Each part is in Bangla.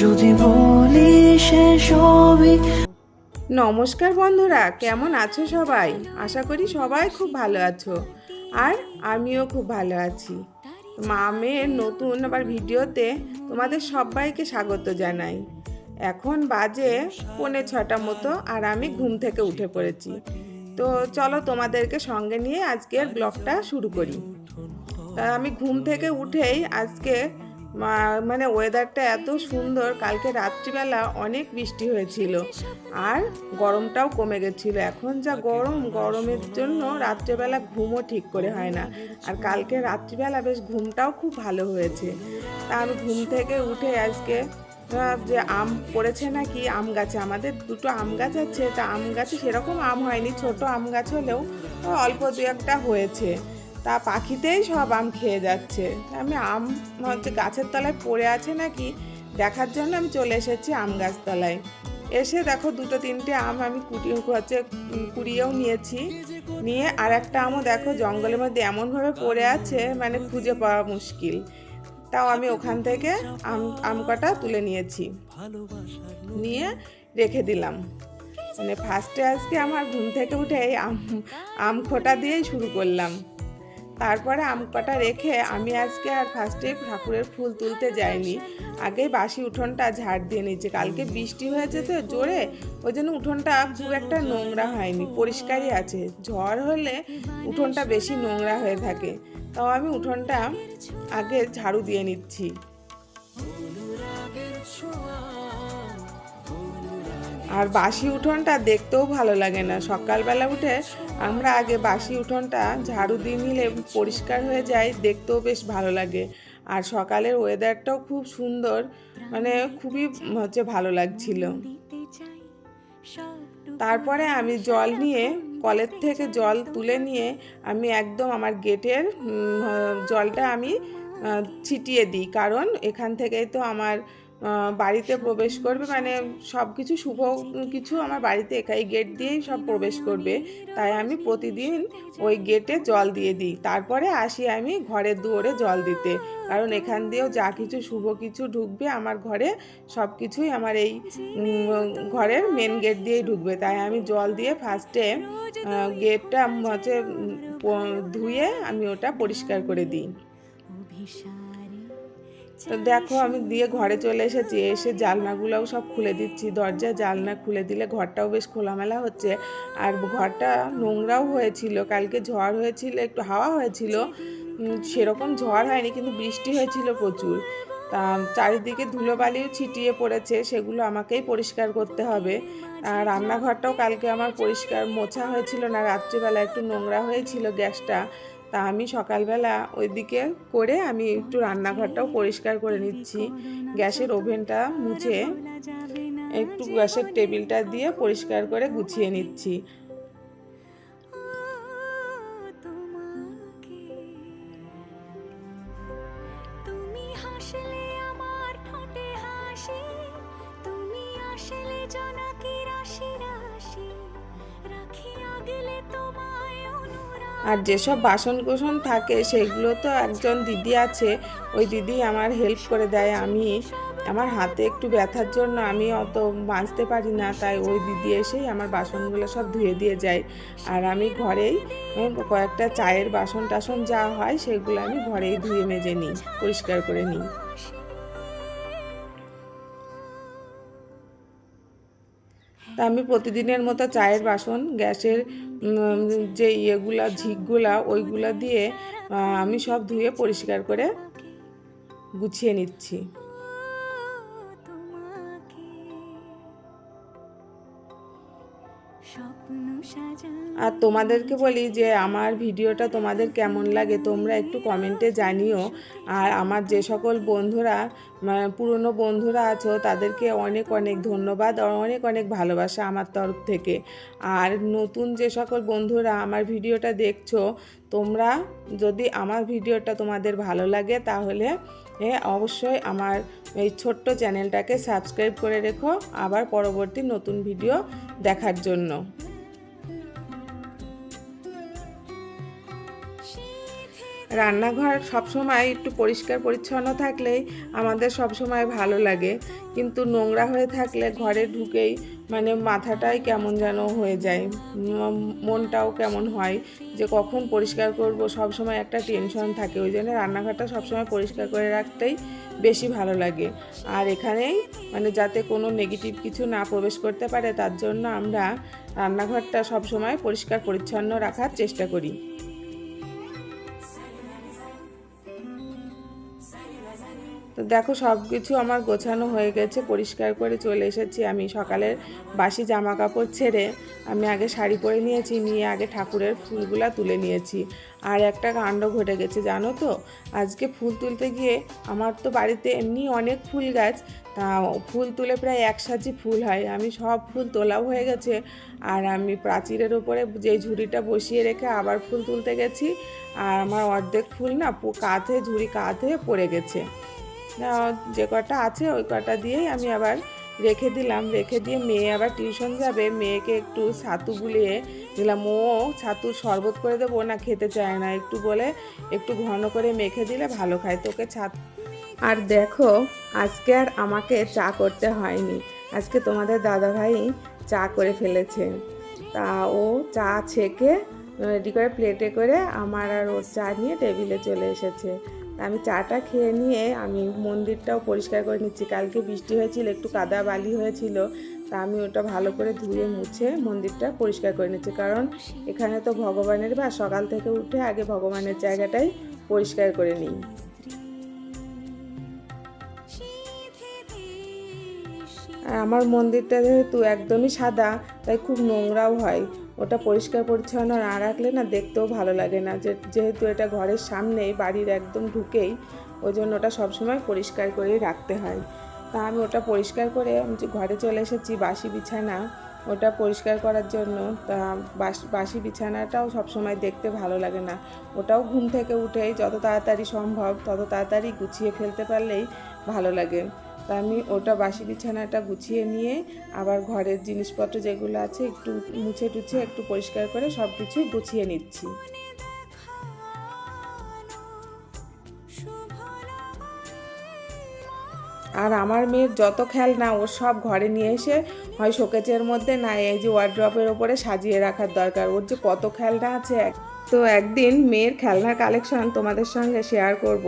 যদি বলি সে সবই। নমস্কার বন্ধুরা, কেমন আছো সবাই? আশা করি সবাই খুব ভালো আছো, আর আমিও খুব ভালো আছি। মামের নতুন আবার ভিডিওতে তোমাদের সবাইকে স্বাগত জানাই। এখন বাজে পৌনে ছটা মতো, আর আমি ঘুম থেকে উঠে পড়েছি। তো চলো তোমাদেরকে সঙ্গে নিয়ে আজকের ব্লগটা শুরু করি। আমি ঘুম থেকে উঠেই আজকে মানে ওয়েদারটা এত সুন্দর কালকে রাত্রিবেলা অনেক বৃষ্টি হয়েছিল। আর গরমটাও কমে গেছিল। এখন যা গরম গরমের জন্য রাত্রিবেলা ঘুমও ঠিক করে হয় না। আর কালকে রাত্রিবেলা বেশ ঘুমটাও খুব ভালো হয়েছে। তা আমি ঘুম থেকে উঠে আজকে যে আম পড়েছে নাকি আম গাছে আমাদের দুটো আম গাছ আছে। তা আম গাছে সেরকম আম হয়নি ছোট আম গাছ হলেও অল্প দু একটা হয়েছে। তা পাখিতেই সব আম খেয়ে যাচ্ছে। আমি আম হচ্ছে গাছের তলায় পড়ে আছে নাকি? দেখার জন্য আমি চলে এসেছি আম গাছতলায়। এসে দেখো দুটো তিনটে আম আমি কুটি, হচ্ছে কুড়িয়েও নিয়েছি। নিয়ে আর একটা আমও দেখো জঙ্গলের মধ্যে এমনভাবে পড়ে আছে মানে খুঁজে পাওয়া মুশকিল। তাও আমি ওখান থেকে আম আম কটা তুলে নিয়েছি। নিয়ে রেখে দিলাম। মানে ফার্স্টে আজকে আমার ঘুম থেকে উঠে এই আম আম খোটা দিয়েই শুরু করলাম। তারপরে আম কটা রেখে আমি আজকে আর ফার্স্টে ঠাকুরের ফুল তুলতে যাইনি। আগে বাসি উঠোনটা ঝাড় দিয়ে নিচ্ছে কালকে বৃষ্টি হয়েছে তো জোরে, ওই জন্য উঠোনটা খুব একটা নোংরা হয়নি, পরিষ্কারই আছে। ঝড় হলে উঠোনটা বেশি নোংরা হয়ে থাকে। তাও আমি উঠোনটা আগে ঝাড়ু দিয়ে নিচ্ছি। আর বাসি উঠোনটা দেখতেও ভালো লাগে না। সকালবেলা উঠে আমরা আগে বাসি উঠোনটা ঝাড়ু দিয়ে নিলে পরিষ্কার হয়ে যায় দেখতেও বেশ ভালো লাগে। আর সকালের ওয়েদারটাও খুব সুন্দর মানে খুবই হচ্ছে ভালো লাগছিল। তারপরে আমি জল নিয়ে, কলের থেকে জল তুলে নিয়ে আমি একদম আমার গেটের জলটা আমি ছিটিয়ে দিই। কারণ এখান থেকেই তো আমার বাড়িতে প্রবেশ করবে মানে সব কিছু শুভ কিছু আমার বাড়িতে একাই গেট দিয়েই সব প্রবেশ করবে। তাই আমি প্রতিদিন ওই গেটে জল দিয়ে দিই। তারপরে আসি আমি ঘরের দুয়ারে জল দিতে। কারণ এখান দিয়েও যা কিছু শুভ কিছু ঢুকবে আমার ঘরে সব কিছুই আমার এই ঘরের মেন গেট দিয়েই ঢুকবে। তাই আমি জল দিয়ে ফার্স্টে গেটটা হচ্ছে ধুয়ে আমি ওটা পরিষ্কার করে দিই। তো দেখো, আমি দিয়ে ঘরে চলে এসেছি। এসে জানলাগুলোও সব খুলে দিচ্ছি। দরজা জালনা খুলে দিলে ঘরটাও বেশ খোলামেলা হচ্ছে। আর ঘরটা নোংরাও হয়েছিল। কালকে ঝড় হয়েছিল, একটু হাওয়া হয়েছিল। সেরকম ঝড় হয়নি, কিন্তু বৃষ্টি হয়েছিল প্রচুর। তা চারিদিকে ধুলোবালিও ছিটিয়ে পড়েছে, সেগুলো আমাকেই পরিষ্কার করতে হবে। আর রান্নাঘরটাও কালকে আমার পরিষ্কার মোছা হয়েছিল না, রাত্রিবেলা একটু নোংরা হয়েছিল গ্যাসটা। তা আমি সকালবেলা ওইদিকে করে আমি একটু রান্নাঘরটাও পরিষ্কার করে নিচ্ছি। গ্যাসের ওভেনটা মুছে একটু গ্যাসের টেবিলটা দিয়ে পরিষ্কার করে গুছিয়ে নিচ্ছি। রাশি রাশি রাখি আগলে অনুরাগ আর যেসব বাসন কোসন থাকে, সেগুলো তো একজন দিদি আছে। ওই দিদি আমার হেল্প করে দেয়। আমি আমার হাতে একটু ব্যথার জন্য আমি অত বাঁচতে পারি না, তাই ওই দিদি এসেই আমার বাসনগুলো সব ধুয়ে দিয়ে যায়। আর আমি ঘরেই কয়েকটা চায়ের বাসন টাসন যা হয়, সেগুলো আমি ঘরেই ধুয়ে, মেজে নিই, পরিষ্কার করে নিই। তা আমি প্রতিদিনের মতো চায়ের বাসন, গ্যাসের যে ইয়েগুলা, ঝিকগুলা, ওইগুলা দিয়ে আমি সব ধুয়ে পরিষ্কার করে গুছিয়ে নিচ্ছি। আর তোমাদেরকে বলি যে আমার ভিডিওটা তোমাদের কেমন লাগে তোমরা একটু কমেন্টে জানিও। আর আমার যে সকল বন্ধুরা পুরনো বন্ধুরা আছো তাদেরকে অনেক অনেক ধন্যবাদ আর অনেক অনেক ভালোবাসা আমার তরফ থেকে। আর নতুন যে সকল বন্ধুরা আমার ভিডিওটা দেখছ তোমরা যদি আমার ভিডিওটা তোমাদের ভালো লাগে তাহলে এ, অবশ্যই আমার এই ছোট্ট চ্যানেলটাকে সাবস্ক্রাইব করে রেখো। আবার পরবর্তী নতুন ভিডিও দেখার জন্য। রান্নাঘর সবসময় একটু পরিষ্কার পরিচ্ছন্ন থাকলেই আমাদের সবসময় ভালো লাগে। কিন্তু নোংরা হয়ে থাকলে ঘরে ঢুকেই মানে মাথাটাই কেমন যেন হয়ে যায়। মনটাও কেমন হয় যে কখন পরিষ্কার করব, সবসময় একটা টেনশন থাকে। ওই জন্য রান্নাঘরটা সবসময় পরিষ্কার করে রাখতেই বেশি ভালো লাগে। আর এখানেই মানে যাতে কোনো নেগেটিভ কিছু না প্রবেশ করতে পারে, তার জন্য আমরা রান্নাঘরটা সবসময় পরিষ্কার পরিচ্ছন্ন রাখার চেষ্টা করি। তো দেখো সব কিছু আমার গোছানো হয়ে গেছে, পরিষ্কার করে চলে এসেছি আমি সকালের বাসি জামা কাপড় ছেড়ে। আমি আগে শাড়ি পরে নিয়েছি, নিয়ে আগে ঠাকুরের ফুলগুলা তুলে নিয়েছি। আর একটা কাণ্ড ঘটে গেছে, জানো তো? আজকে ফুল তুলতে গিয়ে আমার তো বাড়িতে এমনি অনেক ফুল গাছ, তা ফুল তুলে প্রায় এক সাজি ফুল হয়। আমি সব ফুল তোলাও হয়ে গেছে, আর আমি প্রাচীরের ওপরে যে ঝুড়িটা বসিয়ে রেখে আবার ফুল তুলতে গেছি। আর আমার অর্ধেক ফুল না কাঁধে, ঝুড়ি কাঁধে পড়ে গেছে। যে কটা আছে ওই কটা দিয়েই আমি আবার রেখে দিলাম। রেখে দিয়ে মেয়ে আবার টিউশন যাবে। মেয়েকে একটু ছাতু গুলিয়ে দিলাম। ও ছাতুর শরবত করে দেবো না খেতে চায় না। একটু বলে একটু ঘন করে মেখে দিলে ভালো খায়। তোকে ছাত আর দেখো, আজকে আর আমাকে চা করতে হয়নি। আজকে তোমাদের দাদাভাই চা করে ফেলেছে। তা ও চা ছেঁকে রেডি করে প্লেটে করে আমার আর ওর চা নিয়ে টেবিলে চলে এসেছে। আমি চাটা খেয়ে নিয়ে আমি মন্দিরটাও পরিষ্কার করে নিচ্ছি। কালকে বৃষ্টি হয়েছিল, একটু কাদা বালি হয়েছিল, তা আমি ওটা ভালো করে ধুয়ে মুছে মন্দিরটা পরিষ্কার করে নিচ্ছি। কারণ এখানে তো ভগবানের বা সকাল থেকে উঠে আগে ভগবানের জায়গাটাই পরিষ্কার করে নিই। আর আমার মন্দিরটা যেহেতু একদমই সাদা, তাই খুব নোংরাও হয়। ওটা পরিষ্কার পরিচ্ছন্ন না রাখলে না দেখতেও ভালো লাগে না। যে, যেহেতু এটা ঘরের সামনেই, বাড়ির একদম ঢুকেই ওই জন্য ওটা সবসময় পরিষ্কার করেই রাখতে হয়। তা আমি ওটা পরিষ্কার করে আমি ঘরে চলে এসেছি বাসি বিছানা, ওটা পরিষ্কার করার জন্য, তা বাসি বিছানাটাও সবসময় দেখতে ভালো লাগে না। ওটাও ঘুম থেকে উঠেই যত তাড়াতাড়ি সম্ভব, তত তাড়াতাড়ি গুছিয়ে ফেলতে পারলেই ভালো লাগে। তা আমি ওটা বাসি বিছানাটা গুছিয়ে নিয়ে আবার ঘরের জিনিসপত্র যেগুলো আছে একটু মুছে টুছে, একটু পরিষ্কার করে সব কিছু গুছিয়ে নিচ্ছি। আর আমার মেয়ের যত খেলনা ওর সব ঘরে নিয়ে এসে হয় শোকেজের মধ্যে না, এই যে ওয়ার্ড্রপের ওপরে সাজিয়ে রাখার দরকার। ওর যে কত খেলনা আছে তো একদিন মেয়ের খেলনার কালেকশন তোমাদের সঙ্গে শেয়ার করব।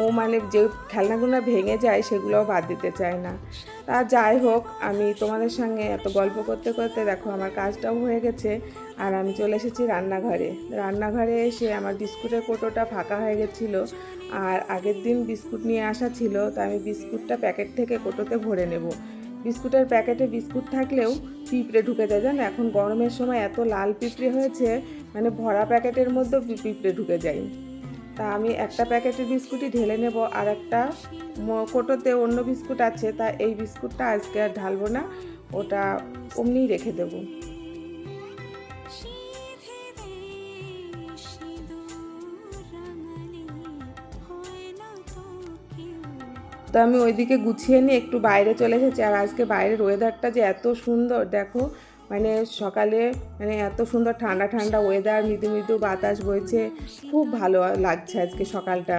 ও মানে যে খেলনাগুলো ভেঙে যায় সেগুলোও বাদ দিতে চায় না। তা যাই হোক, আমি তোমাদের সঙ্গে এত গল্প করতে করতে দেখো আমার কাজটাও হয়ে গেছে আর আমি চলে এসেছি রান্নাঘরে। রান্নাঘরে এসে আমার বিস্কুটের কোটোটা ফাঁকা হয়ে গেছিল আর আগের দিন বিস্কুট নিয়ে আসা ছিল, তো আমি বিস্কুটটা প্যাকেট থেকে কোটোতে ভরে নেব। বিস্কুটের প্যাকেটে বিস্কুট থাকলেও পিঁপড়ে ঢুকে যায় জানো? এখন গরমের সময় এত লাল পিঁপড়ে হয়েছে মানে ভরা প্যাকেটের মধ্যেও পিঁপড়ে ঢুকে যায়। তা আমি একটা প্যাকেটের বিস্কুটই ঢেলে নেব আর একটা কোটোতে অন্য বিস্কুট আছে, তা এই বিস্কুটটা আজকে আর ঢালবো না, ওটা অমনিই রেখে দেবো। তো আমি ওইদিকে গুছিয়ে নিয়ে একটু বাইরে চলে এসেছি, আর আজকে বাইরের ওয়েদারটা যে এত সুন্দর, দেখো মানে সকালে মানে এত সুন্দর ঠান্ডা ঠান্ডা ওয়েদার মৃদু মৃদু বাতাস বইছে। খুব ভালো লাগছে আজকে সকালটা।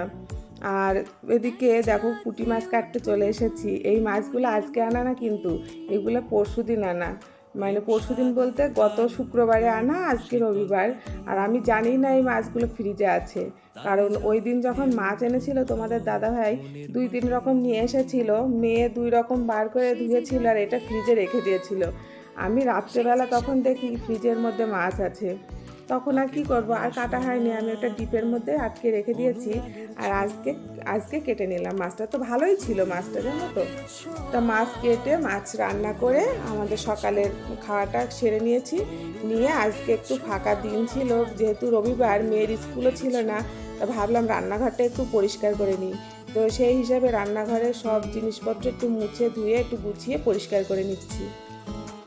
আর এদিকে দেখো পুঁটি মাছ কাটতে চলে এসেছি। এই মাছগুলো আজকে আনা না কিন্তু, এগুলো পরশু দিন আনা। মানে পরশু দিন বলতে গত শুক্রবারে আনা, আজকে রবিবার। আর আমি জানি না এই মাছগুলো ফ্রিজে আছে। কারণ ওই দিন যখন মাছ এনেছিল, তোমাদের দাদা ভাই দুই তিন রকম নিয়ে এসেছিল, মেয়ে দুই রকম বার করে ধুয়েছিল আর এটা ফ্রিজে রেখে দিয়েছিল। আমি রাত্রেবেলা তখন দেখি ফ্রিজের মধ্যে মাছ আছে। তখন আর কী করব? আর কাটা হয়নি। আমি ওটা ডিপের মধ্যে আটকে রেখে দিয়েছি। আর আজকে আজকে কেটে নিলাম মাছটা। তো ভালোই ছিল মাছটা, জানো তো? তা মাছ কেটে, মাছ রান্না করে আমাদের সকালের খাওয়াটা সেরে নিয়েছি। নিয়ে আজকে একটু ফাঁকা দিন ছিল। যেহেতু রবিবার, মেয়ের স্কুলও ছিল না, তা ভাবলাম রান্নাঘরটা একটু পরিষ্কার করে নিই। তো সেই হিসাবে রান্নাঘরের সব জিনিসপত্র একটু মুছে ধুয়ে, একটু গুছিয়ে পরিষ্কার করে নিচ্ছি।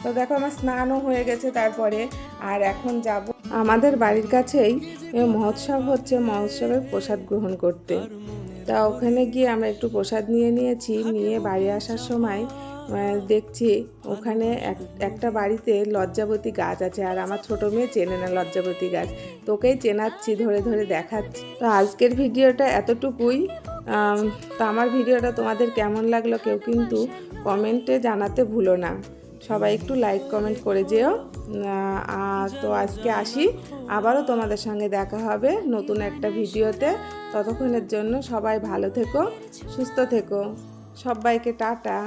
তো দেখো আমার স্নানও হয়ে গেছে তারপরে, আর এখন যাব। আমাদের বাড়ির কাছেই মহোৎসব হচ্ছে, মহোৎসবের প্রসাদ গ্রহণ করতে। তা ওখানে গিয়ে আমরা একটু প্রসাদ নিয়ে নিয়েছি, নিয়ে বাড়ি আসার সময় দেখছি ওখানে এক, একটা বাড়িতে লজ্জাবতী গাছ আছে, আর আমার ছোট মেয়ে চেনে না লজ্জাবতী গাছ। তোকেই চেনাচ্ছি, ধরে ধরে দেখাচ্ছি। তো আজকের ভিডিওটা এতটুকুই। তো আমার ভিডিওটা তোমাদের কেমন লাগল কেউ কিন্তু কমেন্টে জানাতে ভুলো না। সবাই একটু লাইক কমেন্ট করে যেও। তো আজকে আসি। আবারও তোমাদের সঙ্গে দেখা হবে নতুন একটা ভিডিওতে। ততক্ষণের জন্য সবাই ভালো থেকো, সুস্থ থেকো। সবাইকে টাটা।